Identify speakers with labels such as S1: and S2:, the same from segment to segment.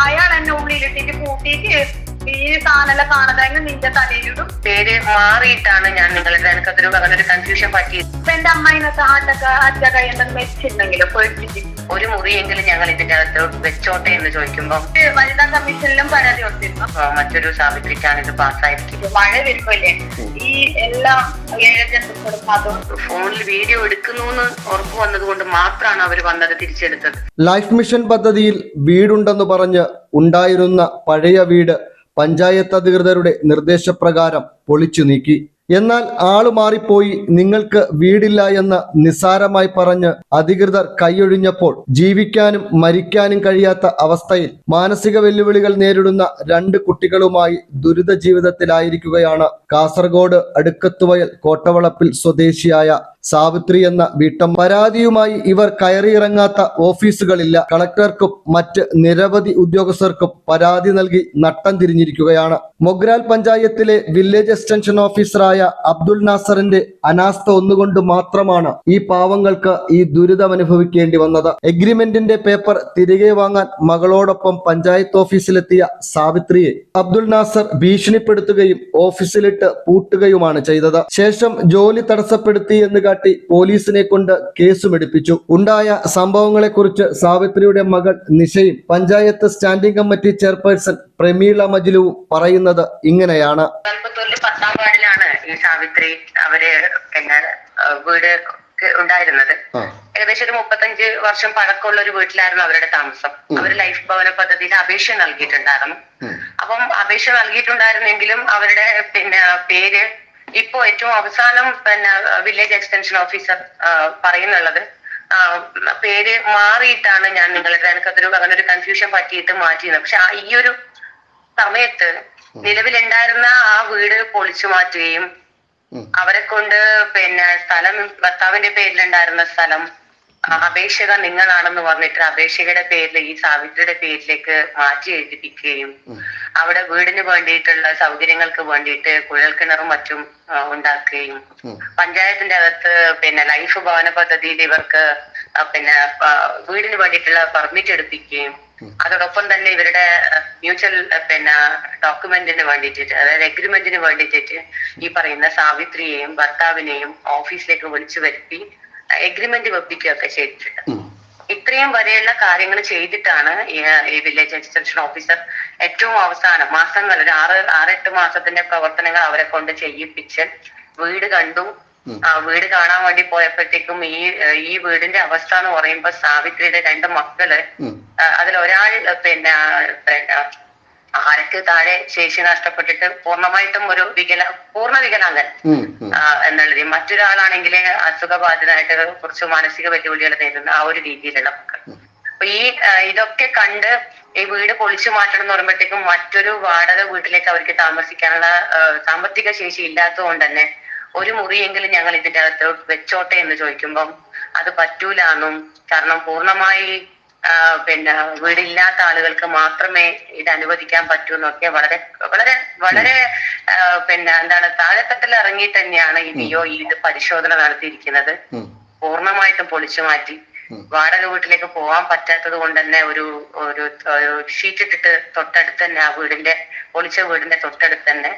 S1: അയാൾ എന്നെ ഉള്ളിലിട്ടിട്ട് ഈ സാധനം കാണുന്നതെങ്കിൽ നിന്റെ തലയിലിടും?
S2: പേര് മാറിയിട്ടാണ് ഞാൻ നിങ്ങളുടെ എനിക്കതൊരു അങ്ങനെ ഒരു കൺഫ്യൂഷൻ പറ്റി
S1: ഇപ്പൊ എന്റെ അമ്മ ഇന്നത്തെ ആട്ടൊക്കെ അച്ഛക്ക എന്തെങ്കിലും വെച്ചിട്ടുണ്ടെങ്കിലും? പേടിച്ചിട്ട്
S2: ഒരു മുറിയെങ്കിലും ഞങ്ങൾ ഇതിന്റെ അകത്ത് വെച്ചോട്ടെ എന്ന് ചോദിക്കുമ്പോൾ
S1: വനിതാ കമ്മീഷനിലും പരാതി കൊടുത്തിരുന്നു.
S2: മറ്റൊരു സാവിത്രിക്കാണ് ഇത് പാസ്സായിരിക്കും
S1: മഴ വരുമ്പോല്ലേ ഈ എല്ലാ
S2: ഫോണിൽ വീഡിയോ എടുക്കുന്നു എന്ന് ഉറപ്പ് വന്നത് മാത്രമാണ് അവർ വന്നത് തിരിച്ചെടുത്തത്.
S3: ലൈഫ് മിഷൻ പദ്ധതിയിൽ വീടുണ്ടെന്ന് പറഞ്ഞ് ഉണ്ടായിരുന്ന പഴയ വീട് പഞ്ചായത്ത് അധികൃതരുടെ നിർദ്ദേശപ്രകാരം പൊളിച്ചു നീക്കി. എന്നാൽ ആൾ മാറിപ്പോയി നിങ്ങൾക്ക് വീടില്ല എന്ന് നിസ്സാരമായി പറഞ്ഞ് അധികൃതർ കൈയൊഴിഞ്ഞപ്പോൾ ജീവിക്കാനും മരിക്കാനും കഴിയാത്ത അവസ്ഥയിൽ മാനസിക വെല്ലുവിളികൾ നേരിടുന്ന രണ്ട് കുട്ടികളുമായി ദുരിത ജീവിതത്തിലായിരിക്കുകയാണ് കാസർഗോഡ് അടുക്കത്തുവയൽ കോട്ടവളപ്പിൽ സ്വദേശിയായ സാവിത്രി എന്ന വീട്ടം പരാതിയുമായി ഇവർ കയറിയിറങ്ങാത്ത ഓഫീസുകളില്ല. കളക്ടർക്കും മറ്റ് നിരവധി ഉദ്യോഗസ്ഥർക്കും പരാതി നൽകി നട്ടം തിരിഞ്ഞിരിക്കുകയാണ്. മൊഗ്രാൽ പഞ്ചായത്തിലെ വില്ലേജ് എക്സ്റ്റൻഷൻ ഓഫീസറായ അബ്ദുൾ നാസറിന്റെ അനാസ്ഥ ഒന്നുകൊണ്ട് മാത്രമാണ് ഈ പാവങ്ങൾക്ക് ഈ ദുരിതം അനുഭവിക്കേണ്ടി വന്നത്. എഗ്രിമെന്റിന്റെ പേപ്പർ തിരികെ വാങ്ങാൻ മകളോടൊപ്പം പഞ്ചായത്ത് ഓഫീസിലെത്തിയ സാവിത്രിയെ അബ്ദുൾ നാസർ ഭീഷണിപ്പെടുത്തുകയും ഓഫീസിലിട്ട് പൂട്ടുകയുമാണ് ചെയ്തത്. ശേഷം ജോലി തടസ്സപ്പെടുത്തി എന്ന് കാട്ടി പോലീസിനെ കൊണ്ട് കേസുമെടുപ്പിച്ചു. ഉണ്ടായ സംഭവങ്ങളെക്കുറിച്ച് സാവിത്രിയുടെ മകൾ നിഷയും panchayat standing committee chairperson Prameela മജിലുവും പറയുന്നത് ഇങ്ങനെയാണ്.
S2: പത്താം വാർഡിലാണ് ഈ സാവിത്രി അവർ പിന്നെ വീട് ഉണ്ടായിരുന്നത്. ഏകദേശം ഒരു മുപ്പത്തഞ്ച് വർഷം പഴക്കമുള്ള ഒരു വീട്ടിലായിരുന്നു അവരുടെ താമസം. അവർ ലൈഫ് ഭവന പദ്ധതിയിൽ അപേക്ഷ നൽകിയിട്ടുണ്ടായിരുന്നു. അപ്പം അപേക്ഷ നൽകിയിട്ടുണ്ടായിരുന്നെങ്കിലും അവരുടെ പിന്നെ പേര് ഇപ്പോ ഏറ്റവും അവസാനം പിന്നെ വില്ലേജ് എക്സ്റ്റൻഷൻ ഓഫീസർ പറയുന്നുള്ളത്. പേര് മാറിയിട്ടാണ് ഞാൻ നിങ്ങളുടെ എനിക്കതൊരു അങ്ങനെ ഒരു കൺഫ്യൂഷൻ പറ്റിയിട്ട് മാറ്റിയത്. പക്ഷെ ഈ ഒരു സമയത്ത് നിലവിലുണ്ടായിരുന്ന ആ വീട് പൊളിച്ചു മാറ്റുകയും അവരെ കൊണ്ട് പിന്നെ സ്ഥലം ഭർത്താവിന്റെ പേരിലുണ്ടായിരുന്ന സ്ഥലം അപേക്ഷക നിങ്ങളാണെന്ന് പറഞ്ഞിട്ട് അപേക്ഷകയുടെ പേരിൽ ഈ സാവിത്രിയുടെ പേരിലേക്ക് മാറ്റി എഴുതിപ്പിക്കുകയും അവിടെ വീടിന് വേണ്ടിയിട്ടുള്ള സൗകര്യങ്ങൾക്ക് വേണ്ടിയിട്ട് കുഴൽക്കിണറും മറ്റും ഉണ്ടാക്കുകയും പഞ്ചായത്തിന്റെ അകത്ത് പിന്നെ ലൈഫ് ഭവന പദ്ധതിയിൽ ഇവർക്ക് പിന്നെ വീടിന് വേണ്ടിയിട്ടുള്ള പെർമിറ്റ് എടുപ്പിക്കുകയും അതോടൊപ്പം തന്നെ ഇവരുടെ മ്യൂച്വൽ പിന്നെ ഡോക്യുമെന്റിന് വേണ്ടിയിട്ട് അതായത് എഗ്രിമെന്റിന് വേണ്ടിയിട്ട് ഈ പറയുന്ന സാവിത്രിയെയും ഭർത്താവിനെയും ഓഫീസിലേക്ക് വിളിച്ചു വരുത്തി എഗ്രിമെന്റ് വെപ്പിക്കുകയൊക്കെ ചെയ്തിട്ടുണ്ട്. ഇത്രയും വരെയുള്ള കാര്യങ്ങൾ ചെയ്തിട്ടാണ് ഈ വില്ലേജ് എക്സ്റ്റൻഷൻ ഓഫീസർ ഏറ്റവും അവസാനം മാസങ്ങൾ ഒരു ആറ് ആറെട്ട് മാസത്തിന്റെ പ്രവർത്തനങ്ങൾ അവരെ കൊണ്ട് ചെയ്യിപ്പിച്ച് വീട് കണ്ടു. ആ വീട് കാണാൻ വേണ്ടി പോയപ്പോഴത്തേക്കും ഈ ഈ വീടിന്റെ അവസ്ഥ എന്ന് പറയുമ്പോ സാവിത്രിയുടെ രണ്ട് മക്കൾ അതിൽ ഒരാൾ പിന്നെ പിന്നെ ആരക്ക് താഴെ ശേഷി നഷ്ടപ്പെട്ടിട്ട് പൂർണമായിട്ടും ഒരു വികല പൂർണ വികലാംഗൻ. എന്നുള്ളത്. മറ്റൊരാളാണെങ്കിൽ അസുഖബാധിതനായിട്ട് കുറച്ച് മാനസിക വെല്ലുവിളികൾ നേരിടുന്ന ആ ഒരു രീതിയിലുള്ള മക്കൾ. അപ്പൊ ഈ ഇതൊക്കെ കണ്ട് ഈ വീട് പൊളിച്ചു മാറ്റണം എന്ന് പറയുമ്പോഴത്തേക്കും മറ്റൊരു വാടക വീട്ടിലേക്ക് അവർക്ക് താമസിക്കാനുള്ള സാമ്പത്തിക ശേഷി ഇല്ലാത്തത് കൊണ്ട് തന്നെ ഒരു മുറിയെങ്കിലും ഞങ്ങൾ ഇതിന്റെ അകത്ത് വെച്ചോട്ടെ എന്ന് ചോദിക്കുമ്പം അത് പറ്റൂലെന്നും കാരണം പൂർണമായി പിന്നെ വീടില്ലാത്ത ആളുകൾക്ക് മാത്രമേ ഇത് അനുവദിക്കാൻ പറ്റൂ എന്നൊക്കെ വളരെ വളരെ വളരെ പിന്നെ എന്താണ് താഴെത്തട്ടിൽ ഇറങ്ങി തന്നെയാണ് ഈ ഡിഒ ഈ ഇത് പരിശോധന നടത്തിയിരിക്കുന്നത്. പൂർണമായിട്ടും പൊളിച്ചു മാറ്റി. വാടക വീട്ടിലേക്ക് പോകാൻ പറ്റാത്തത് കൊണ്ട് തന്നെ ഒരു ഒരു ഷീറ്റ് ഇട്ടിട്ട് തൊട്ടടുത്ത് തന്നെ ആ വീടിന്റെ പൊളിച്ച വീടിന്റെ തൊട്ടടുത്ത് തന്നെ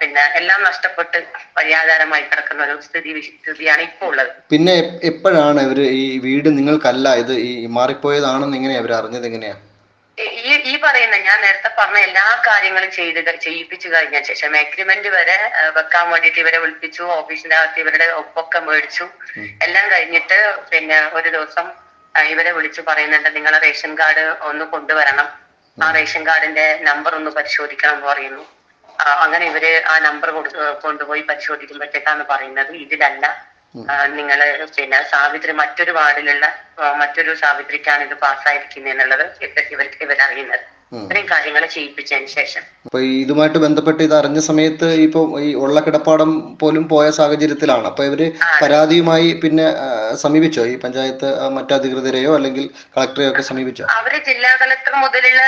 S2: പിന്നെ എല്ലാം നഷ്ടപ്പെട്ട് പര്യാധാരമായി കിടക്കുന്ന ഒരു സ്ഥിതി സ്ഥിതിയാണ് ഇപ്പോൾ ഉള്ളത്.
S3: പിന്നെ എപ്പോഴാണ് ഇവർ ഈ വീട് നിങ്ങൾക്കല്ല ഇത് ഈ മാറിപ്പോയതാണെന്ന് എങ്ങനെയാ അവർ അറിഞ്ഞത് എങ്ങനെയാ?
S2: ഈ- ഈ പറയുന്ന ഞാൻ നേരത്തെ പറഞ്ഞ എല്ലാ കാര്യങ്ങളും ചെയ്ത് ചെയ്യിപ്പിച്ചു കഴിഞ്ഞ ശേഷം അഗ്രിമെന്റ് വരെ വെക്കാൻ വേണ്ടിയിട്ട് ഇവരെ വിളിപ്പിച്ചു ഓഫീസിന്റെ അകത്ത് ഇവരുടെ ഒപ്പൊക്കെ മേടിച്ചു. എല്ലാം കഴിഞ്ഞിട്ട് പിന്നെ ഒരു ദിവസം ഇവരെ വിളിച്ചു പറയുന്നുണ്ട് നിങ്ങളെ റേഷൻ കാർഡ് ഒന്ന് കൊണ്ടുവരണം. ആ റേഷൻ കാർഡിന്റെ നമ്പർ ഒന്ന് പരിശോധിക്കണം എന്ന് പറയുന്നു. അങ്ങനെ ഇവർ ആ നമ്പർ കൊണ്ടുപോയി പരിശോധിക്കുമ്പോഴത്തേക്കാണ് പറയുന്നത്. ഇതിലല്ല നിങ്ങൾ നിങ്ങൾ പിന്നെ സാവിത്രി മറ്റൊരു വാർഡിലുള്ള മറ്റൊരു സാവിത്രിക്കാണ് ഇത് പാസ്സായിരിക്കുന്നത് എന്നുള്ളത് ഇവ- ഇവർക്ക് ഇവരറിയുന്നത്. ഇത്രയും കാര്യങ്ങൾ ചെയ്യിപ്പിച്ചതിന് ശേഷം.
S3: അപ്പൊ ഇതുമായിട്ട് ബന്ധപ്പെട്ട് ഇത് അറിഞ്ഞ സമയത്ത് ഇപ്പൊ ഈ ഉള്ള കിടപ്പാടം പോലും പോയ സാഹചര്യത്തിലാണ്. അപ്പൊ ഇവർ പരാതിയുമായി പിന്നെ സമീപിച്ചോ? ഈ പഞ്ചായത്ത് മറ്റധികൃതരെയോ മറ്റ് അല്ലെങ്കിൽ കളക്ടറെയോ ഒക്കെ സമീപിച്ചോ?
S2: അവർ ജില്ലാ കളക്ടർ മുതലുള്ള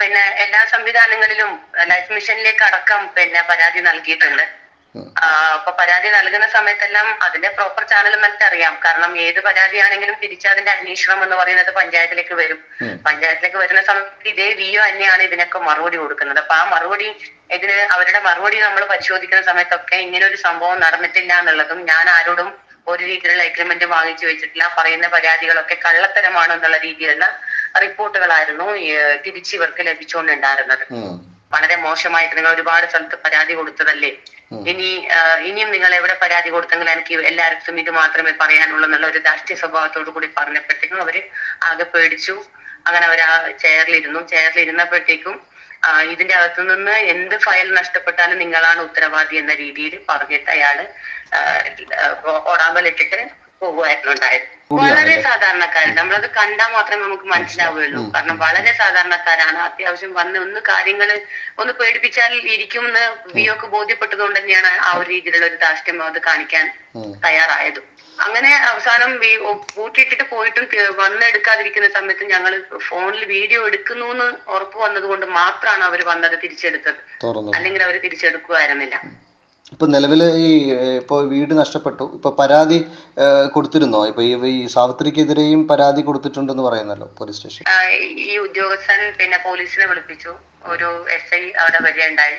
S2: പിന്നെ എല്ലാ സംവിധാനങ്ങളിലും ലൈഫ് മിഷനിലേക്ക് അടക്കം പിന്നെ പരാതി നൽകിയിട്ടുണ്ട്. അപ്പൊ പരാതി നൽകുന്ന സമയത്തെല്ലാം അതിന്റെ പ്രോപ്പർ ചാനൽ അറിയാം കാരണം ഏത് പരാതിയാണെങ്കിലും തിരിച്ച് അതിന്റെ അന്വേഷണം എന്ന് പറയുന്നത് പഞ്ചായത്തിലേക്ക് വരും. പഞ്ചായത്തിലേക്ക് വരുന്ന സമയത്ത് ഇതേ വിഒ തന്നെയാണ് ഇതിനൊക്കെ മറുപടി കൊടുക്കുന്നത്. അപ്പൊ ആ മറുപടി ഇതിന് അവരുടെ മറുപടി നമ്മൾ പരിശോധിക്കുന്ന സമയത്തൊക്കെ ഇങ്ങനെ ഒരു സംഭവം നടന്നിട്ടില്ല എന്നുള്ളതും ഞാൻ ആരോടും ഒരു രീതിയിലുള്ള എഗ്രിമെന്റ് വാങ്ങിച്ചു വെച്ചിട്ടില്ല. പറയുന്ന പരാതികളൊക്കെ കള്ളത്തരമാണ് എന്നുള്ള രീതിയിലുള്ള റിപ്പോർട്ടുകളായിരുന്നു തിരിച്ച് ഇവർക്ക് ലഭിച്ചുകൊണ്ടുണ്ടായിരുന്നത്. വളരെ മോശമായിട്ട് നിങ്ങൾ ഒരുപാട് സ്ഥലത്ത് പരാതി കൊടുത്തതല്ലേ? ഇനി ഇനിയും നിങ്ങൾ എവിടെ പരാതി കൊടുത്തെങ്കിൽ എനിക്ക് എല്ലാവർക്കും ഇത് മാത്രമേ പറയാനുള്ളൂ എന്നുള്ള ഒരു ധാർഷ്ട്യ സ്വഭാവത്തോടു കൂടി പറഞ്ഞപ്പോഴത്തേക്കും അവർ ആകെ പേടിച്ചു. അങ്ങനെ അവർ ആ ചെയറിലിരുന്നു. ചെയറിലിരുന്നപ്പോഴത്തേക്കും ഇതിന്റെ അകത്തു നിന്ന് എന്ത് ഫയൽ നഷ്ടപ്പെട്ടാലും നിങ്ങളാണ് ഉത്തരവാദി എന്ന രീതിയിൽ പറഞ്ഞിട്ട് അയാൾ ഓടാമ്പലിട്ടിട്ട് പോകുമായിരുന്നു ഉണ്ടായത് വളരെ സാധാരണക്കാരൻ നമ്മളത് കണ്ടാൽ മാത്രമേ നമുക്ക് മനസ്സിലാവുകയുള്ളൂ. കാരണം വളരെ സാധാരണക്കാരാണ്. അത്യാവശ്യം വന്ന് ഒന്ന് കാര്യങ്ങൾ ഒന്ന് പേടിപ്പിച്ചാൽ ഇരിക്കും എന്ന് വിയൊക്കെ ബോധ്യപ്പെട്ടതുകൊണ്ട് തന്നെയാണ് ആ ഒരു രീതിയിലുള്ള ഒരു ദാഷ്ട്യം അത് കാണിക്കാൻ തയ്യാറായതും. അങ്ങനെ അവസാനം പൂട്ടിയിട്ടിട്ട് പോയിട്ടും വന്നെടുക്കാതിരിക്കുന്ന സമയത്ത് ഞങ്ങൾ ഫോണിൽ വീഡിയോ എടുക്കുന്നു എന്ന് ഉറപ്പ് വന്നത് കൊണ്ട് മാത്രമാണ് അവർ വന്നത് തിരിച്ചെടുത്തത്. അല്ലെങ്കിൽ അവർ തിരിച്ചെടുക്കുമായിരുന്നില്ല
S3: ഇപ്പൊ നിലവിൽ ഈ ഇപ്പൊ വീട് നഷ്ടപ്പെട്ടു. ഇപ്പൊ പരാതി കൊടുത്തിരുന്നോ? ഇപ്പൊ ഈ സാവിത്രിക്കെതിരെയും പരാതി കൊടുത്തിട്ടുണ്ടെന്ന് പറയുന്നല്ലോ പോലീസ് സ്റ്റേഷൻ.
S2: ഈ ഉദ്യോഗസ്ഥൻ പിന്നെ പോലീസിനെ വിളിപ്പിച്ചു. ഒരു എസ് ഐ അവിടെ വരികയുണ്ടായി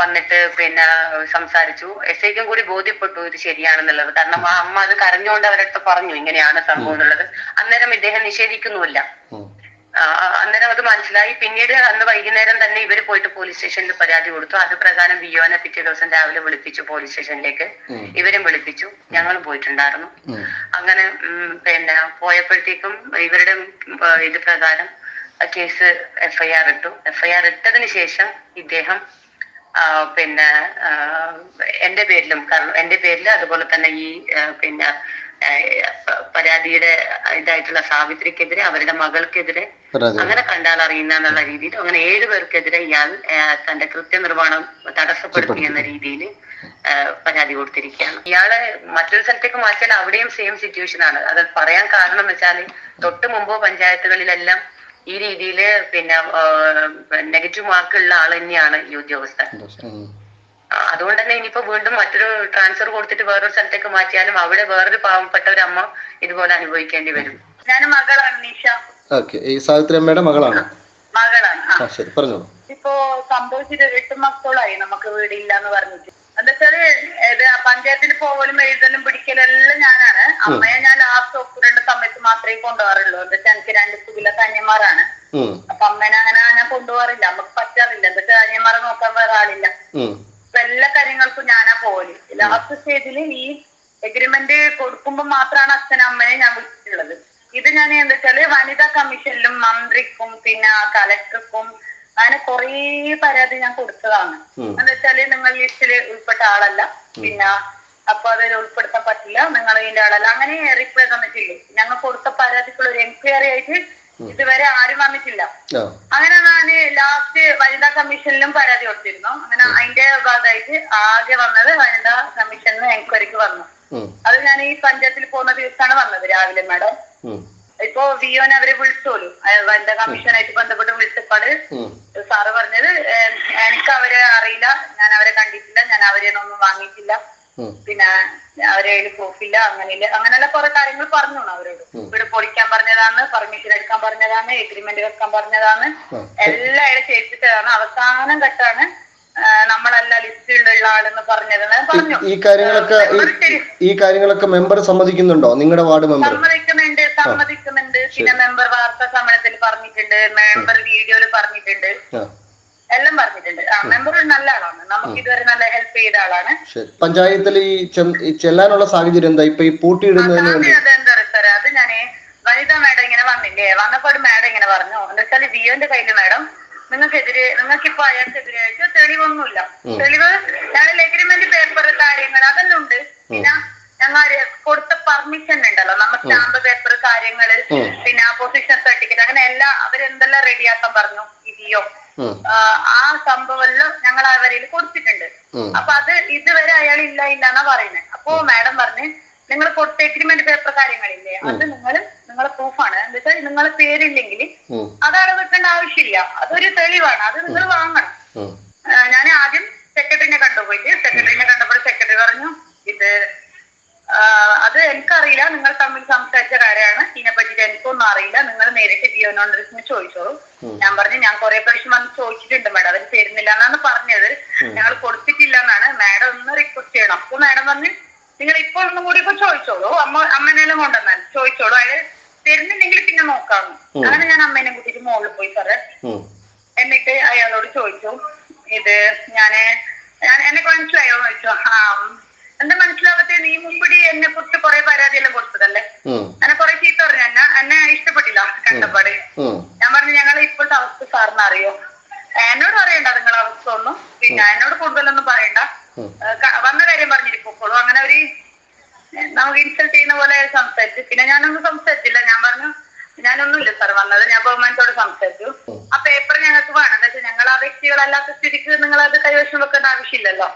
S2: വന്നിട്ട് പിന്നെ സംസാരിച്ചു. എസ് ഐക്കും കൂടി ബോധ്യപ്പെട്ടു ഇത് ശരിയാണെന്നുള്ളത്. കാരണം ആ അമ്മ അത് കരഞ്ഞുകൊണ്ട് അവരടുത്ത് പറഞ്ഞു ഇങ്ങനെയാണ് സംഭവം എന്നുള്ളത്. അന്നേരം ഇദ്ദേഹം നിഷേധിക്കുന്നുമില്ല. അന്നേരം അത് മനസ്സിലായി. പിന്നീട് അന്ന് വൈകുന്നേരം തന്നെ ഇവർ പോയിട്ട് പോലീസ് സ്റ്റേഷനിൽ പരാതി കൊടുത്തു. അത് പ്രകാരം വിയോനെ പിറ്റേ ദിവസം രാവിലെ വിളിപ്പിച്ചു പോലീസ് സ്റ്റേഷനിലേക്ക്. ഇവരും വിളിപ്പിച്ചു. ഞങ്ങളും പോയിട്ടുണ്ടായിരുന്നു. അങ്ങനെ പിന്നെ പോയപ്പോഴത്തേക്കും ഇവരുടെ ഇത് പ്രകാരം കേസ് എഫ്ഐആർ ഇട്ടു. എഫ്ഐആർ ഇട്ടതിന് ശേഷം ഇദ്ദേഹം പിന്നെ എന്റെ പേരിലും കാരണം എന്റെ പേരിൽ അതുപോലെ തന്നെ ഈ പിന്നെ പരാതിയുടെ ഇതായിട്ടുള്ള സാവിത്രിക്കെതിരെ അവരുടെ മകൾക്കെതിരെ അങ്ങനെ കണ്ടാൽ അറിയുന്ന എന്നുള്ള രീതിയിൽ അങ്ങനെ ഏഴു പേർക്കെതിരെ ഇയാൾ തന്റെ കൃത്യനിർവഹണം തടസ്സപ്പെടുത്തി എന്ന രീതിയിൽ പരാതി കൊടുത്തിരിക്കുകയാണ്. ഇയാൾ മറ്റൊരു സ്ഥലത്തേക്ക് മാറ്റിയാൽ അവിടെയും സെയിം സിറ്റുവേഷൻ ആണ്. അത് പറയാൻ കാരണം എന്ന് വെച്ചാൽ തൊട്ട് മുമ്പ് പഞ്ചായത്തുകളിലെല്ലാം ഈ രീതിയിൽ പിന്നെ നെഗറ്റീവ് മാർക്കുള്ള ആൾ തന്നെയാണ് ഈ ഉദ്യോഗസ്ഥൻ. അതുകൊണ്ട് തന്നെ ഇനിയിപ്പോ വീണ്ടും മറ്റൊരു ട്രാൻസ്ഫർ കൊടുത്തിട്ട് വേറൊരു സ്ഥലത്തേക്ക് മാറ്റിയാലും അവിടെ വേറൊരു പാവപ്പെട്ട ഒരു അമ്മ ഇതുപോലെ അനുഭവിക്കേണ്ടി വരും.
S1: ഞാൻ മകളാണ് നിഷ.
S3: ഓക്കെ ഈ സാവിത്രി അമ്മയുടെ മകളാണ്?
S1: മകളാണ്
S3: ശരി പറഞ്ഞോളൂ
S1: ഇപ്പോ സംഭവിച്ചിട്ട് എട്ട് മാസത്തോളായി നമുക്ക് വീടില്ല എന്ന് പറഞ്ഞിട്ട് എന്താ വെച്ചാൽ പഞ്ചായത്തിൽ പോകലും എഴുതലും പിടിക്കലും എല്ലാം ഞാനാണ്. അമ്മയെ ഞാൻ ലാസ്റ്റ് ഒപ്പിടേണ്ട സമയത്ത് മാത്രമേ കൊണ്ടുപോകാറുള്ളൂ. എന്താ വെച്ചാൽ എനിക്ക് രണ്ട് സുഖില അന്യന്മാരാണ്. അപ്പൊ അമ്മേനെ അങ്ങനെ ഞാൻ കൊണ്ടുപോകാറില്ല. നമുക്ക് പറ്റാറില്ല. എന്താ വെച്ചാൽ അന്യന്മാരെ നോക്കാൻ വേറെ ആളില്ല. എല്ലാ കാര്യങ്ങൾക്കും ഞാനാ പോൽ ലാസ്റ്റ് സ്റ്റേജിൽ ഈ എഗ്രിമെന്റ് കൊടുക്കുമ്പോൾ മാത്രമാണ് അച്ഛനും അമ്മയെ ഞാൻ വിളിച്ചിട്ടുള്ളത്. ഇത് ഞാൻ എന്താ വെച്ചാൽ വനിതാ കമ്മീഷനിലും മന്ത്രിക്കും പിന്നെ കലക്ടർക്കും അങ്ങനെ കുറേ പരാതി ഞാൻ കൊടുത്തതാണ്. എന്താ വെച്ചാൽ നിങ്ങൾ ലിസ്റ്റിൽ ഉൾപ്പെട്ട ആളല്ല. പിന്നെ അപ്പൊ അതിൽ ഉൾപ്പെടുത്താൻ പറ്റില്ല. നിങ്ങൾ ഇതിന്റെ ആളല്ല. അങ്ങനെ റിപ്ലൈ തന്നിട്ടില്ലേ ഞങ്ങൾ കൊടുത്ത പരാതിക്കുള്ള ഒരു എൻക്വയറി ആയിട്ട് ഇതുവരെ ആരും വന്നിട്ടില്ല. അങ്ങനെ ഞാൻ ലാസ്റ്റ് വനിതാ കമ്മീഷനിലും പരാതി കൊടുത്തിരുന്നു. അങ്ങനെ അതിന്റെ ഭാഗമായിട്ട് ആകെ വന്നത് വനിതാ കമ്മീഷനിൽ എൻക്വയറിക്ക് വന്നു. അത് ഞാൻ ഈ പഞ്ചായത്തിൽ പോകുന്ന ദിവസമാണ് വന്നത് രാവിലെ മാഡം. ഇപ്പോ വിയോനെ അവരെ വിളിച്ചോളൂ വനിതാ കമ്മീഷനായിട്ട് ബന്ധപ്പെട്ട് വിളിച്ചപ്പാട്. സാറ് പറഞ്ഞത് എനിക്ക് അവരെ അറിയില്ല. ഞാൻ അവരെ കണ്ടിട്ടില്ല. ഞാൻ അവരെ ഒന്നും വാങ്ങിയിട്ടില്ല. പിന്നെ അവരെ കയ്യിൽ പ്രൂഫില്ല അങ്ങനെയില്ല. അങ്ങനെയുള്ള കുറെ കാര്യങ്ങൾ പറഞ്ഞു അവരോട്. വീട് പൊളിക്കാൻ പറഞ്ഞതാണ് പെർമിഷൻ എടുക്കാൻ പറഞ്ഞതാണ് എഗ്രിമെന്റ് വെക്കാൻ പറഞ്ഞതാണ്. എല്ലാം അയാൾ ചെയ്യിപ്പിച്ചതാണ്. അവസാനം ഘട്ടമാണ് നമ്മളല്ല ലിസ്റ്റിലുള്ള ആളെന്ന് പറഞ്ഞത്. പറഞ്ഞു.
S3: ഈ കാര്യങ്ങളൊക്കെ ഈ- കാര്യങ്ങളൊക്കെ മെമ്പർ സമ്മതിക്കുന്നുണ്ടോ? നിങ്ങളുടെ വാർഡ് മെമ്പർ
S1: സമ്മതിക്കുന്നുണ്ട് സമ്മതിക്കുന്നുണ്ട്. പിന്നെ മെമ്പർ വാർത്താ സമ്മേളനത്തിൽ പറഞ്ഞിട്ടുണ്ട് മെമ്പർ വീഡിയോയിൽ പറഞ്ഞിട്ടുണ്ട്. എല്ലാം പറഞ്ഞിട്ടുണ്ട്. ആ മെമ്പർ നല്ല ആളാണ്. നമുക്ക് ഇതുവരെ നല്ല ഹെൽപ്പ് ചെയ്ത ആളാണ്.
S3: പഞ്ചായത്തിൽ ഈ ചെല്ലാനുള്ള സാഹചര്യം എന്താ? ഇപ്പൊ ഈ പൂട്ടിയിടുന്നതിന് വേണ്ടി.
S1: അതെന്താ സാറേ അത് ഞാൻ വനിതാ മാഡം ഇങ്ങനെ വന്നില്ലേ? വന്നപ്പോൾ മാഡം ഇങ്ങനെ പറഞ്ഞു. എന്താ വെച്ചാൽ വിയോന്റെ കയ്യിൽ മാഡം നിങ്ങൾക്കെതിരെ നിങ്ങൾക്ക് ഇപ്പൊ അയാൾക്കെതിരായിട്ട് തെളിവൊന്നുമില്ല. തെളിവ് ഞങ്ങളുടെ എഗ്രിമെന്റ് പേപ്പർ കാര്യങ്ങൾ അതെല്ലാം ഉണ്ട് പിന്നെ ഞങ്ങൾ കൊടുത്ത പെർമിഷൻ ഉണ്ടല്ലോ. നമ്മൾ സ്റ്റാമ്പ് പേപ്പർ കാര്യങ്ങൾ പിന്നെ അപ്പോസിഷൻ സർട്ടിഫിക്കറ്റ് അങ്ങനെ എല്ലാം അവരെന്തെല്ലാം റെഡിയാക്കാൻ പറഞ്ഞു?
S3: ഉം.
S1: ആ, സംഭവമെല്ലാം ഞങ്ങൾ അവരിൽ കൊടുത്തിട്ടുണ്ട്. അപ്പൊ അത് ഇതുവരെ അയാൾ ഇല്ല ഇല്ല എന്നാ പറയുന്നത് അപ്പോ മാഡം പറഞ്ഞ് നിങ്ങൾ കൊടുത്ത എഗ്രിമെന്റ് പേപ്പർ കാര്യങ്ങളില്ലേ അത് നിങ്ങൾ നിങ്ങളെ പ്രൂഫാണ് എന്താ നിങ്ങളെ പേരില്ലെങ്കിൽ
S3: അത്
S1: അതവിടെ വെക്കേണ്ട ആവശ്യമില്ല. അതൊരു തെളിവാണ്. അത് നിങ്ങൾ വാങ്ങണം. ഞാൻ ആദ്യം സെക്രട്ടറിനെ കണ്ടുപോയിട്ട് സെക്രട്ടറിനെ കണ്ടപ്പോൾ സെക്രട്ടറി പറഞ്ഞു ഇത് അത് എനിക്കറിയില്ല. നിങ്ങൾ തമ്മിൽ സംസാരിച്ച കാര്യമാണ്. ഇതിനെ പറ്റിയിട്ട് എനിക്കൊന്നും അറിയില്ല. നിങ്ങൾ നേരിട്ട് ജിയോ നോണ്ടറിസിന് ചോദിച്ചോളൂ ഞാൻ പറഞ്ഞു ഞാൻ കുറെ പ്രാവശ്യം വന്ന് ചോദിച്ചിട്ടുണ്ട് മാഡം. അവർ തരുന്നില്ല എന്നാണ് പറഞ്ഞത്. ഞങ്ങൾ കൊടുത്തിട്ടില്ല എന്നാണ്. മാഡം ഒന്ന് റിക്വസ്റ്റ് ചെയ്യണം. അപ്പൊ മാഡം പറഞ്ഞു നിങ്ങൾ ഇപ്പോൾ ഒന്നും കൂടി ഇപ്പൊ ചോദിച്ചോളൂ. അമ്മ അമ്മനെല്ലാം കൊണ്ടുവന്നാൽ ചോദിച്ചോളൂ. അയാൾ തരുന്നില്ലെങ്കിൽ പിന്നെ നോക്കാം അങ്ങനെ ഞാൻ അമ്മേനെ കൂട്ടിയിട്ട് മുകളിൽ പോയി സാറേ. എന്നിട്ട് അയാളോട് ചോദിച്ചു ഇത് ഞാൻ ഞാൻ എന്നെ മനസ്സിലായോ എന്ന് ചോദിച്ചു. ആ എന്താ മനസ്സിലാവത്തെ നീ മുമ്പിടി എന്നെ കുറിച്ച് കുറെ പരാതിയെല്ലാം കൊടുത്തതല്ലേ. എന്നെ കുറെ ചീത്ത പറഞ്ഞു. എന്നെ എന്നെ ഇഷ്ടപ്പെട്ടില്ല കണ്ടപ്പാട് ഞാൻ പറഞ്ഞു ഞങ്ങൾ ഇപ്പോഴത്തെ അവസ്ഥ സാറിന് അറിയോ? എന്നോട് പറയണ്ട നിങ്ങളെ അവസ്ഥ ഒന്നും. പിന്നെ എന്നോട് കൂടുതലൊന്നും പറയണ്ട. വന്ന കാര്യം പറഞ്ഞിരിക്കും അങ്ങനെ ഒരു നമുക്ക് ഇൻസൾട്ട് ചെയ്യുന്ന പോലെ സംസാരിച്ചു. പിന്നെ ഞാനൊന്നും സംസാരിച്ചില്ല. ഞാൻ പറഞ്ഞു ഞാനൊന്നുമില്ല സാർ വന്നത്. ഞാൻ ബഹുമാനത്തോട് സംസാരിച്ചു. ആ പേപ്പർ ഞങ്ങൾക്ക് വേണം. എന്താ വെച്ചാൽ ഞങ്ങൾ ആ വ്യക്തികളല്ലാത്ത സ്ഥിതിക്ക് നിങ്ങൾ അത് കൈവശം വെക്കേണ്ട ആവശ്യമില്ലല്ലോ.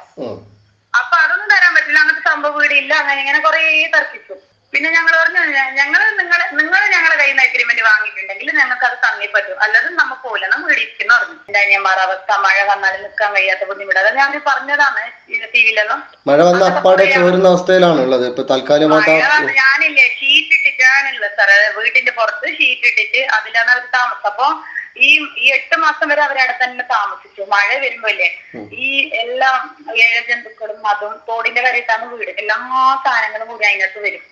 S1: അപ്പൊ അതൊന്നും തരാൻ പറ്റില്ല. അങ്ങനത്തെ സംഭവം ഇവിടെ ഇല്ല. അങ്ങനെ ഇങ്ങനെ കുറേ തർക്കിച്ചു. പിന്നെ ഞങ്ങൾ പറഞ്ഞു ഞങ്ങൾ നിങ്ങൾ നിങ്ങൾ ഞങ്ങളെ കയ്യിൽ നിന്ന് അഗ്രിമെന്റ് വാങ്ങിയിട്ടുണ്ടെങ്കിൽ ഞങ്ങൾക്ക് അത് തന്നേ പറ്റും. അല്ലാതെ നമുക്ക് പോകില്ല നമ്മൾ ഇവിടെ ഇരിക്കുന്ന പറഞ്ഞു. എന്റെ അനിയന്മാർ അവസ്ഥ മഴ വന്നാൽ നിൽക്കാൻ കഴിയാത്ത ബുദ്ധിമുട്ട്. അതെ ഞാൻ പറഞ്ഞതാണ് ടി വിയിലൊന്നും
S3: മഴ വന്ന അപ്പാടെ ചോരുന്ന അവസ്ഥയിലാണ് ഉള്ളത് ഇപ്പൊ തൽക്കാലമായിട്ട്
S1: ഞാനില്ലേ ഷീറ്റ് ഇട്ടിട്ടാണുള്ളത് സാറേ വീട്ടിന്റെ പുറത്ത് ഷീറ്റ് ഇട്ടിട്ട് അതിലാണ് അവർ താമസം അപ്പൊ ഈ ഈ എട്ട് മാസം വരെ അവരവിടെ തന്നെ താമസിച്ചു. മഴ വരുമ്പോല്ലേ ഈ എല്ലാം ഏഴജന്തുക്കളും അതും തോടിന്റെ കരയിട്ടാണ് വീട്. എല്ലാ സാധനങ്ങളും കൂടി അതിനകത്ത് വരും.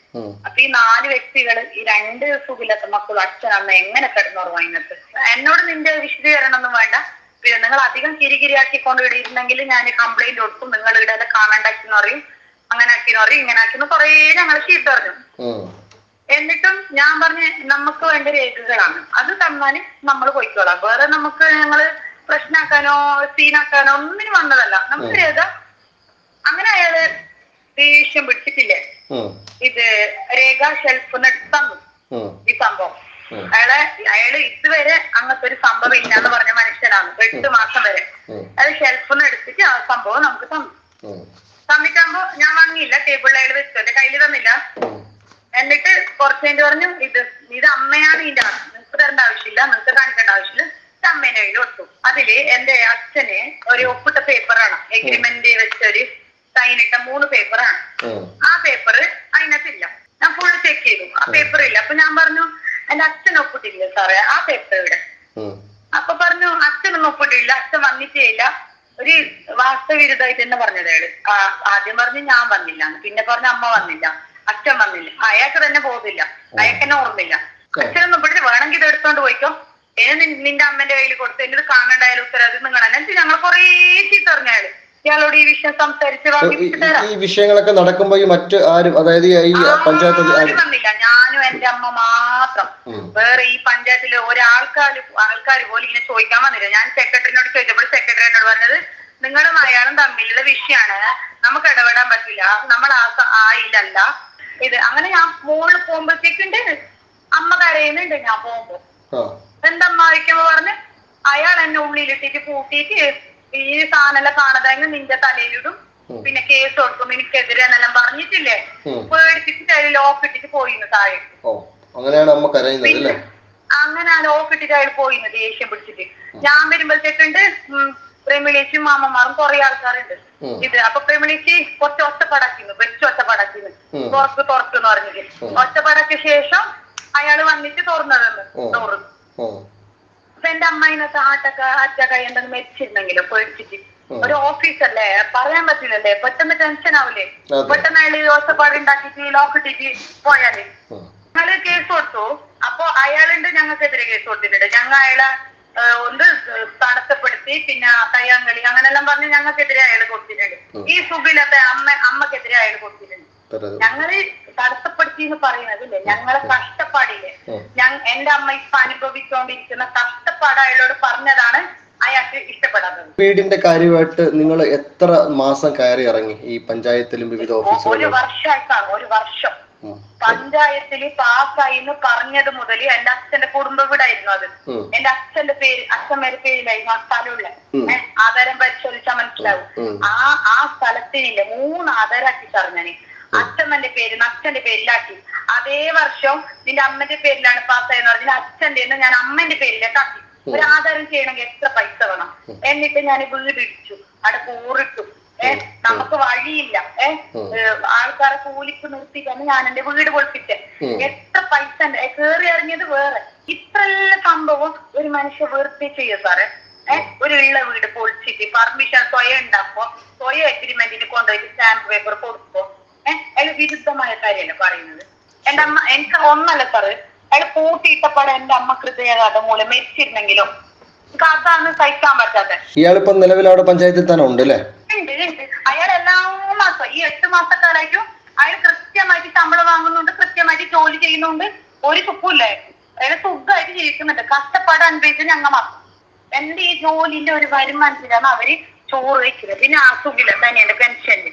S1: അപ്പൊ ഈ നാല് വ്യക്തികൾ ഈ രണ്ട് സുഖില്ലാത്ത മക്കളും അച്ഛൻ അമ്മ എങ്ങനെ കിടന്നുറങ്ങും അതിനകത്ത്? എന്നോട് നിന്റെ വിശദീകരണം ഒന്നും വേണ്ട. പിന്നെ നിങ്ങൾ അധികം കിരികിരിയാക്കിക്കൊണ്ട് ഇവിടെ ഇരുന്നെങ്കിൽ ഞാൻ കംപ്ലൈന്റ് കൊടുക്കും. നിങ്ങൾ ഇവിടെ കാണാണ്ടാക്കിന്ന് പറയും. അങ്ങനെ ആക്കി എന്ന് പറയും ഇങ്ങനെ ആക്കി എന്ന് കുറേ ഞങ്ങൾ ചീത്ത പറഞ്ഞു. എന്നിട്ടും ഞാൻ പറഞ്ഞ നമുക്ക് വേണ്ട രേഖകളാണ് അത് തന്നാൽ നമ്മൾ പോയിക്കോളാം. വേറെ നമുക്ക് ഞങ്ങൾ പ്രശ്നമാക്കാനോ സീനാക്കാനോ ഒന്നിനും വന്നതല്ല. നമുക്ക് രേഖ അങ്ങനെ അയാൾ ദേഷ്യം പിടിച്ചിട്ടില്ലേ? ഇത് രേഖ ഷെൽഫിന്ന് എടുത്ത് ഈ സംഭവം. അയാളെ അയാൾ ഇതുവരെ അങ്ങനത്തെ ഒരു സംഭവം ഇല്ലാന്ന് പറഞ്ഞ മനുഷ്യനാണ്. എട്ട് മാസം വരെ.
S3: അയാൾ
S1: അത് ഷെൽഫിന്ന് എടുത്തിട്ട് ആ സംഭവം നമുക്ക് തന്നു. തന്നിട്ടാകുമ്പോ ഞാൻ വാങ്ങിയില്ല. ടേബിളിൽ അയാൾ വെച്ചു. എന്റെ കയ്യിൽ തന്നില്ല. എന്നിട്ട് കുറച്ച് കഴിഞ്ഞ് പറഞ്ഞു ഇത് ഇത് അമ്മയാണ് ഇതിന്റെ ആൾ നിങ്ങൾക്ക് തരേണ്ട ആവശ്യമില്ല നിങ്ങൾക്ക് കാണിക്കേണ്ട ആവശ്യമില്ല. ഇത് അമ്മേന്റെ കയ്യിൽ കൊടുത്തു. അതിൽ എന്റെ അച്ഛന് ഒരു ഒപ്പിട്ട പേപ്പറാണ് എഗ്രിമെന്റ് വെച്ചൊരു സൈൻ ഇട്ട മൂന്ന് പേപ്പറാണ്. ആ പേപ്പർ അതിനകത്തില്ല. ഞാൻ ഫുൾ ചെക്ക് ചെയ്തു. ആ പേപ്പർ ഇല്ല. അപ്പൊ ഞാൻ പറഞ്ഞു എന്റെ അച്ഛൻ ഒപ്പിട്ടില്ല സാറേ. ആ പേപ്പർ ഇവിടെ. അപ്പൊ പറഞ്ഞു അച്ഛനൊന്നും ഒപ്പിട്ടില്ല അച്ഛൻ വന്നിട്ടേ ഇല്ല. ഒരു വാസ്തവിരുദ്ധമായിട്ട് തന്നെ പറഞ്ഞത് അയാൾ ആദ്യം പറഞ്ഞു ഞാൻ വന്നില്ല. പിന്നെ പറഞ്ഞു അമ്മ വന്നില്ല. അച്ഛൻ വന്നില്ല. അയാൾക്ക് തന്നെ ബോധമില്ല അയാൾക്ക് തന്നെ ഓർമ്മയില്ല. അച്ഛനൊന്നും ഒപ്പിട്ടിട്ട് വേണമെങ്കിൽ ഇത് എടുത്തോണ്ട് പോയിക്കോ. ഏ നിന്റെ അമ്മന്റെ കയ്യിൽ കൊടുത്തു എന്നത് കാണണ്ടായാലും ഉത്തരവാദിത്വം നിങ്ങൾ എന്നിട്ട് ഞങ്ങൾ കുറേ ചീത്ത പറഞ്ഞു അയാൾ ഇയാളോട് ഈ വിഷയം സംസാരിച്ച്
S3: ഈ- വിഷയങ്ങളൊക്കെ നടക്കുമ്പോ മറ്റു ആരും അതായത് ഈ പഞ്ചായത്ത്
S1: വന്നില്ല. ഞാനും എന്റെ അമ്മ മാത്രം. വേറെ ഈ പഞ്ചായത്തിൽ ഒരാൾക്കാർ ആൾക്കാർ പോലും ഇങ്ങനെ ചോദിക്കാൻ വന്നില്ല. ഞാൻ സെക്രട്ടറിനോട് ചോദിച്ചപ്പോൾ സെക്രട്ടറി എന്നോട് പറഞ്ഞത് നിങ്ങളും അയാളും തമ്മിലുള്ള വിഷയാണ്. നമുക്ക് ഇടപെടാൻ പറ്റില്ല. നമ്മൾ ആ ആയില്ലല്ല ഇത് അങ്ങനെ ഞാൻ മുകളിൽ പോകുമ്പോഴത്തേക്കുണ്ട് അമ്മ കരയുന്നുണ്ട് ഞാൻ പോകുമ്പോ. എന്തമ്മ വയ്ക്കുമ്പോ പറഞ്ഞ് അയാൾ എന്നെ ഉള്ളിലിട്ടിട്ട് പൂട്ടിയിട്ട് ഈ സാധനം കാണാതെ നിന്റെ തലയിലിടും. പിന്നെ കേസ് കൊടുക്കും. എനിക്കെതിരെ എന്നെല്ലാം പറഞ്ഞിട്ടില്ലേ? പേടിപ്പിച്ച് കയ്യിൽ ലോക്ക് ഇട്ടിട്ട് പോയിന്ന് താഴെ
S3: ഓ അങ്ങനെയാണ് അമ്മ കരയുന്നത് അല്ലേ?
S1: അങ്ങനെ ആ ലോക്ക് ഇട്ടിട്ട് അയാൾ പോയിന്ന് ദേഷ്യം പിടിച്ചിട്ട്. ഞാൻ വരുമ്പോഴത്തേക്കുണ്ട് പ്രമിളേച്ചും മാമന്മാരും കുറെ ആൾക്കാരുണ്ട്. ഇത് അപ്പൊ പ്രമിളേച്ചി കുറച്ച് ഒറ്റപ്പാടാക്കിന്നു വെച്ച് ഒറ്റപ്പാടാക്കിന്നു
S3: തുറക്ക്
S1: തുറക്ക് എന്ന് പറഞ്ഞിട്ട്. ഒറ്റപ്പാടാക്കിയ ശേഷം അയാൾ വന്നിട്ട് തുറന്നതെന്ന്
S3: തോറും.
S1: അപ്പൊ എന്റെ അമ്മ ഇതിനകത്ത് ആട്ടൊക്കെ അറ്റൊക്കെ എന്തെങ്കിലും മരിച്ചിരുന്നെങ്കിലും പേടിച്ചിട്ട്. ഒരു ഓഫീസല്ലേ? പറയാൻ പറ്റില്ലല്ലേ? പെട്ടെന്ന് ടെൻഷൻ ആവില്ലേ പെട്ടെന്ന് അയാൾ ഒറ്റപ്പാട് ഉണ്ടാക്കിട്ട് ലോക്ക് ഇട്ടിട്ട്
S3: പോയാൽ.
S1: ഞങ്ങൾ കേസ് കൊടുത്തു. അപ്പൊ അയാളുണ്ട് ഞങ്ങൾക്കെതിരെ കേസ് കൊടുത്തിട്ടുണ്ട്. ഞങ്ങൾ അയാളെ ഒന്ന് തടസ്സപ്പെടുത്തി പിന്നെ കയ്യാങ്കളി അങ്ങനെല്ലാം പറഞ്ഞ് ഞങ്ങൾക്കെതിരെ അയാൾ കൊടുത്തിട്ടുണ്ട്. ഈ സുഖിലത്തെ അമ്മ അമ്മക്കെതിരെ അയാൾ കൊടുത്തിട്ടുണ്ട്. ഞങ്ങൾ തടസ്സപ്പെടുത്തി എന്ന് പറയുന്നതില്ലേ ഞങ്ങളെ കഷ്ടപ്പാടില്ലേ. ഞാൻ എന്റെ അമ്മ ഇപ്പൊ അനുഭവിച്ചുകൊണ്ടിരിക്കുന്ന കഷ്ടപ്പാട് അയാളോട് പറഞ്ഞതാണ് അയാൾക്ക് ഇഷ്ടപ്പെടാത്തത്.
S3: വീടിന്റെ കാര്യമായിട്ട് നിങ്ങൾ എത്ര മാസം കയറി ഇറങ്ങി ഈ പഞ്ചായത്തിലും വിവിധ
S1: ഒരു
S3: ഓഫീസുകളിലും?
S1: വർഷമായിട്ടാണ് ഒരു വർഷം.
S3: ഉം.
S1: പഞ്ചായത്തിൽ പാസ്സായി എന്ന് പറഞ്ഞത് മുതൽ എന്റെ അച്ഛന്റെ കുടുംബ വീടായിരുന്നു അത്. എന്റെ അച്ഛന്റെ പേര് അച്ഛന്മാരുടെ പേരിലായിരുന്നു ആ സ്ഥലമുള്ള. ആധാരം പരിശോധിച്ചാൽ മനസ്സിലാവും. ആ ആ സ്ഥലത്തിനില്ല മൂന്ന് ആധാരാക്കി സാർ ഞാൻ അച്ഛമ്മന്റെ പേര് അച്ഛന്റെ പേരിലാക്കി. അതേ വർഷം നിന്റെ അമ്മന്റെ പേരിലാണ് പാസ്സായെന്ന് പറഞ്ഞാൽ അച്ഛന്റെ ഞാൻ അമ്മന്റെ പേരിലേക്കാക്കി ഒരു ആധാരം ചെയ്യണമെങ്കിൽ എത്ര പൈസ വേണം? എന്നിട്ട് ഞാൻ വീട് ഇടിച്ചു. അവിടെ കൂറിട്ടു. ഏ നമുക്ക് വഴിയില്ല. ഏഹ് ആൾക്കാരെ കൂലിക്ക് നിർത്തിക്കാണ് ഞാൻ എന്റെ വീട് പൊളിപ്പിച്ചെ. എത്ര പൈസ കേറി ഇറങ്ങിയത് വേറെ. ഇത്രയുള്ള സംഭവം ഒരു മനുഷ്യ വെറുതെ ചെയ്യും സാറേ. ഏഹ് ഒരു ഉള്ള വീട് പൊളിച്ചിട്ട് പെർമിഷൻ സ്വയം ഉണ്ടാക്കുമ്പോ സ്വയം എഗ്രിമെന്റിന് കൊണ്ടുപോയിട്ട് സ്റ്റാമ്പ് പേപ്പർ കൊടുക്കുമ്പോ ഏഹ് അതിൽ വിരുദ്ധമായ കാര്യമല്ലേ പറയുന്നത്? എന്റെ അമ്മ എനിക്ക് ഒന്നല്ല സാറ്. അയാൾ പൂട്ടിയിട്ടപ്പാടെ എന്റെ അമ്മ ഹൃദയാഘാതം മൂലം മരിച്ചിരുന്നെങ്കിലോ? അതാണ് സഹിക്കാൻ പറ്റാതെ
S3: ഇയാളിപ്പം നിലവിൽ അവിടെ പഞ്ചായത്തിൽ തന്നെ ഉണ്ട് അല്ലേ
S1: ഉണ്ട് ഉണ്ട്. അയാൾ എല്ലാ മാസം ഈ എട്ട് മാസക്കാലായിട്ടും അയാൾ കൃത്യമായിട്ട് ശമ്പളം വാങ്ങുന്നുണ്ട് കൃത്യമായിട്ട് ജോലി ചെയ്യുന്നുണ്ട്. ഒരു സുഖമില്ല അയാൾ സുഖമായിട്ട് ജീവിക്കുന്നുണ്ട്. കഷ്ടപ്പാട് അനുഭവിച്ച് ഞങ്ങ മാത്രം എന്റെ ഈ ജോലിന്റെ ഒരു വരുമാനത്തിലാണ് അവർ ചോറ് വെക്കുന്നത്. പിന്നെ ആ സുഖില്ല തന്നെ എന്റെ പെൻഷന്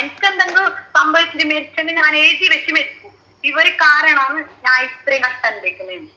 S1: എനിക്ക് എന്തെങ്കിലും സംഭവിച്ചിട്ട് മരിച്ചെങ്കിൽ ഞാൻ എഴുതി വെച്ച് മരിക്കും. ഇവർ കാരണമാണ് ഞാൻ ഇത്രയും കഷ്ടം അനുഭവിക്കുന്നത്.